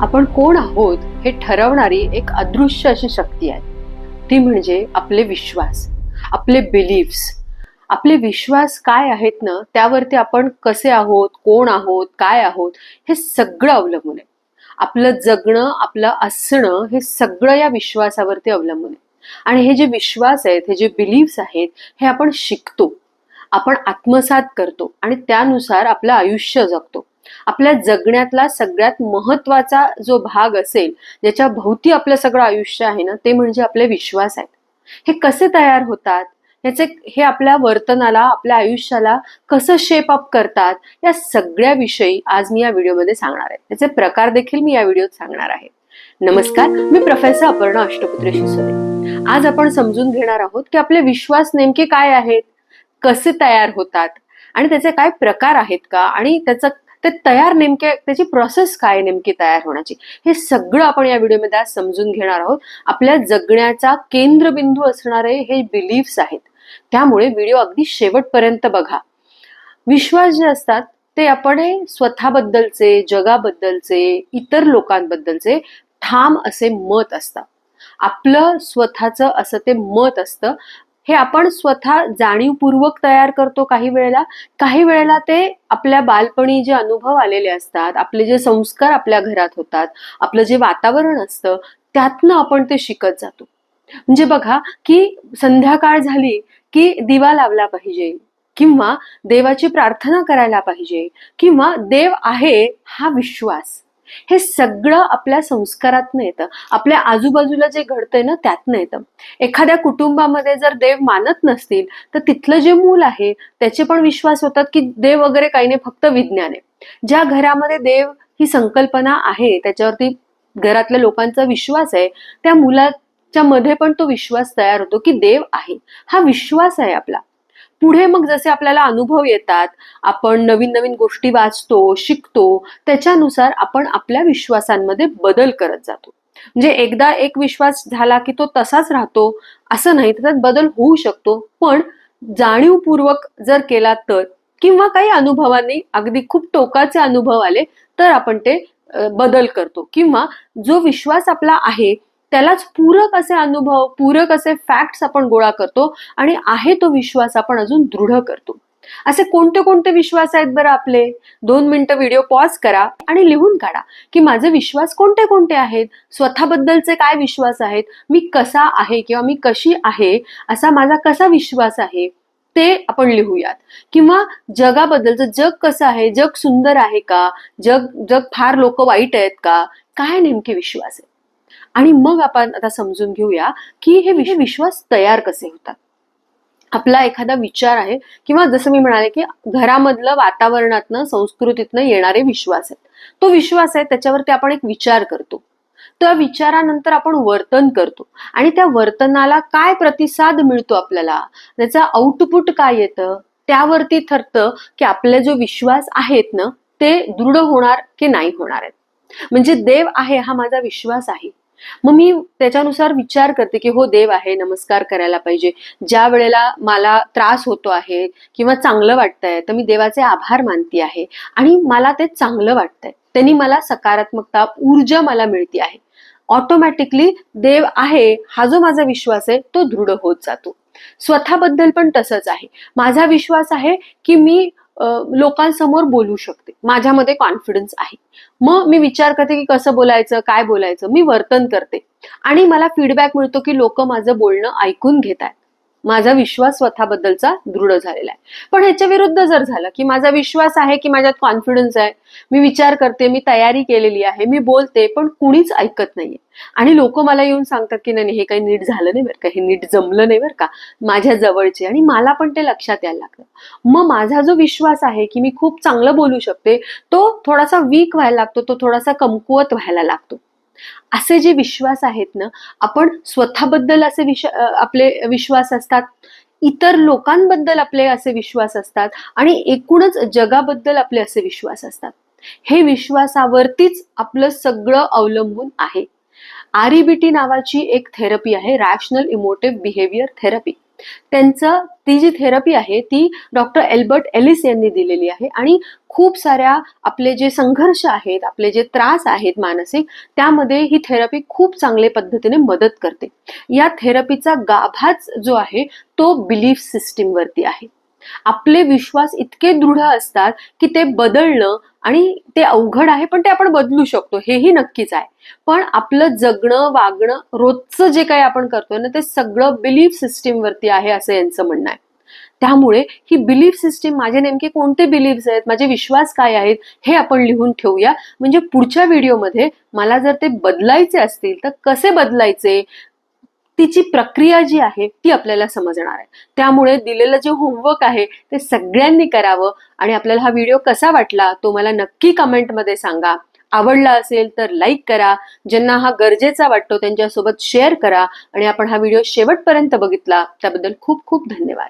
आपण कोण आहोत हे ठरवणारी एक अदृश्य अशी शक्ती आहे. ती म्हणजे आपले विश्वास आपले बिलीव्स आपले विश्वास काय आहेत ना त्यावरती आपण कसे आहोत कोण आहोत काय आहोत हे सगळं अवलंबून आहे. आपलं जगणं आपलं असणं हे सगळं या विश्वासावरती अवलंबून आहे. आणि हे जे विश्वास आहेत हे जे बिलीव्स आहेत हे आपण शिकतो. आपण आत्मसात करतो आणि त्यानुसार आपलं आयुष्य जगतो. आपल्या जगण्यातला सगळ्यात महत्त्वाचा जो भाग असेल ज्याच्या भोवती आपलं सगळं आयुष्य आहे ना ते म्हणजे आपले विश्वास आहेत. हे कसे तयार होतात? याचे हे आपल्या वर्तनाला आपल्या आयुष्याला कसं शेप अप करतात? या सगळ्या विषयी आज मी या व्हिडिओमध्ये सांगणार आहे. त्याचे प्रकार देखील मी या व्हिडिओत सांगणार आहे. नमस्कार मी प्रोफेसर अपर्णा अष्टपुत्र शिसोरे आज आपण समजून घेणार आहोत की आपले विश्वास नेमके काय आहेत? कसे तयार होतात? आणि त्याचे काय प्रकार आहेत का? आणि त्याचं ते तयार नेमके त्याची प्रोसेस काय नेमकी तयार होण्याची? हे सगळं आपण या व्हिडिओमध्ये आज समजून घेणार आहोत. आपल्या जगण्याचा केंद्रबिंदू असणारे हे बिलीव्स आहेत. त्यामुळे व्हिडिओ अगदी शेवटपर्यंत बघा. विश्वास जे असतात ते आपण स्वतःबद्दलचे जगाबद्दलचे इतर लोकांबद्दलचे ठाम असे मत असतात. आपलं स्वतःचं असं ते मत असतं. हे आपण स्वतः जाणीवपूर्वक तयार करतो काही वेळेला. काही वेळेला ते आपल्या बालपणी जे अनुभव आलेले असतात आपले जे संस्कार आपल्या घरात होतात आपलं जे वातावरण असतं त्यातनं आपण ते शिकत जातो. म्हणजे बघा की संध्याकाळ झाली की दिवा लावला पाहिजे किंवा देवाची प्रार्थना करायला पाहिजे किंवा देव आहे हा विश्वास. हे सगळं आपल्या संस्कारातनं येतं. आपल्या आजूबाजूला जे घडतंय ना त्यातनं येतं. एखाद्या कुटुंबामध्ये जर देव मानत नसतील तर तिथलं जे मूल आहे त्याचे पण विश्वास होतात की देव वगैरे काही नाही फक्त विज्ञान आहे. ज्या घरामध्ये देव ही संकल्पना आहे त्याच्यावरती घरातल्या लोकांचा विश्वास आहे त्या मुलाच्या मध्ये पण तो विश्वास तयार होतो की देव आहे. हा विश्वास आहे आपला. पुढे मग जसे आपल्याला अनुभव येतात आपण नवीन नवीन गोष्टी वाचतो शिकतो त्याच्यानुसार आपण आपल्या विश्वासांमध्ये बदल करत जातो. म्हणजे एकदा एक विश्वास झाला की तो तसाच राहतो असं नाही त्याच्यात बदल होऊ शकतो. पण जाणीवपूर्वक जर केला तर किंवा काही अनुभवांनी अगदी खूप टोकाचे अनुभव आले तर आपण ते बदल करतो. किंवा जो विश्वास आपला आहे त्यालाच पूरक असे अनुभव पूरक असे फॅक्ट्स आपण गोळा करतो आणि आहे तो विश्वास आपण अजून दृढ करतो. असे कोणते कोणते विश्वास आहेत बरं आपले? दोन मिनिटं व्हिडिओ पॉज करा आणि लिहून काढा की माझे विश्वास कोणते कोणते आहेत? स्वतःबद्दलचे काय विश्वास आहेत? मी कसा आहे किंवा मी कशी आहे? असा माझा कसा विश्वास आहे? ते आपण लिहूयात. किंवा जगाबद्दलचं जग कसं आहे? जग सुंदर आहे का? जग जग फार लोक वाईट आहेत का? काय नेमके विश्वास आहे आणि मग आपण आता समजून घेऊया की हे विश- विश्वास तयार कसे होतात. आपला एखादा विचार आहे किंवा जसं मी म्हणाले की घरामधलं वातावरणातनं संस्कृतीतनं येणारे विश्वास आहेत. तो विश्वास आहे त्याच्यावरती आपण एक विचार करतो. त्या विचारानंतर आपण वर्तन करतो. आणि त्या वर्तनाला काय प्रतिसाद मिळतो आपल्याला? त्याचं आउटपुट काय येतं? त्यावरती ठरतं की आपले जो विश्वास आहेत ना ते दृढ होणार की नाही होणार आहेत. म्हणजे देव आहे हा माझा विश्वास आहे. मग मी त्याच्यानुसार विचार करते की हो देव आहे नमस्कार करायला पाहिजे. ज्या वेळेला मला त्रास होतो आहे किंवा चांगलं वाटतंय तर मी देवाचे आभार मानते आहे. आणि मला ते चांगलं वाटतंय. त्यांनी मला सकारात्मकता ऊर्जा मला मिळते आहे. ऑटोमॅटिकली देव आहे हा जो माझा विश्वास आहे तो दृढ होत जातो. स्वतःबद्दल पण तसंच आहे. माझा विश्वास आहे की मी लोकांसमोर बोलू शकते. माझ्यामध्ये कॉन्फिडन्स आहे. मग मी विचार करते की कसं बोलायचं काय बोलायचं मी वर्तन करते. आणि मला फीडबॅक मिळतो की लोक माझं बोलणं ऐकून घेत आहेत माझा विश्वास स्वतःबद्दलचा दृढ झालेला आहे. पण ह्याच्या विरुद्ध जर झालं की माझा विश्वास आहे की माझ्यात कॉन्फिडन्स आहे मी विचार करते मी तयारी केलेली आहे मी बोलते पण कुणीच ऐकत नाहीये. आणि लोक मला येऊन सांगतात की नाही हे काही नीट झालं नाही बरं का हे नीट जमलं नाही बरं का माझ्या जवळचे. आणि मला पण ते लक्षात यायला लागलं. मग माझा जो विश्वास आहे की मी खूप चांगलं बोलू शकते तो थोडासा वीक व्हायला लागतो तो थोडासा कमकुवत व्हायला लागतो. असे जे विश्वास आहेत ना आपण स्वतःबद्दल असे विश आपले विश्वास असतात. इतर लोकांबद्दल आपले असे विश्वास असतात आणि एकूणच जगाबद्दल आपले असे विश्वास असतात. हे विश्वासावरतीच आपलं सगळं अवलंबून आहे. आरईबीटी नावाची एक थेरपी आहे रॅशनल इमोटिव्ह बिहेवियर थेरपी त्यांचं ती जी थेरपी आहे ती डॉक्टर एल्बर्ट एलिस यांनी दिलेली आहे. आणि खूप साऱ्या आपले जे संघर्ष आहेत आपले जे त्रास आहेत मानसिक त्यामध्ये ही थेरपी खूप चांगल्या पद्धतीने मदत करते. या थेरपीचा गाभाच जो आहे तो बिलीफ सिस्टीमवरती आहे. आपले विश्वास इतके दृढ असतात की ते बदलणं आणि ते अवघड आहे पण ते आपण बदलू शकतो. हेही नक्कीच आहे. पण आपलं जगणं वागणं रोजचं जे काही आपण करतोय ना ते सगळं बिलीफ सिस्टीमवरती आहे असं यांचं म्हणणं आहे. त्यामुळे ही बिलीफ सिस्टीम माझे नेमके कोणते बिलीफ्स आहेत माझे विश्वास काय आहेत हे आपण लिहून ठेवूया. म्हणजे पुढच्या व्हिडिओमध्ये मला जर ते बदलायचे असतील तर कसे बदलायचे? तिची प्रक्रिया जी आहे ती आपल्याला समजणार आहे. त्यामुळे दिलेलं जे होमवर्क आहे ते सगळ्यांनी करावं. आणि आपल्याला हा व्हिडिओ कसा वाटला तो मला नक्की कमेंटमध्ये सांगा. आवडला असेल तर लाईक करा. ज्यांना हा गरजेचा वाटतो त्यांच्यासोबत शेअर करा. आणि आपण हा व्हिडिओ शेवटपर्यंत बघितला त्याबद्दल खूप खूप धन्यवाद.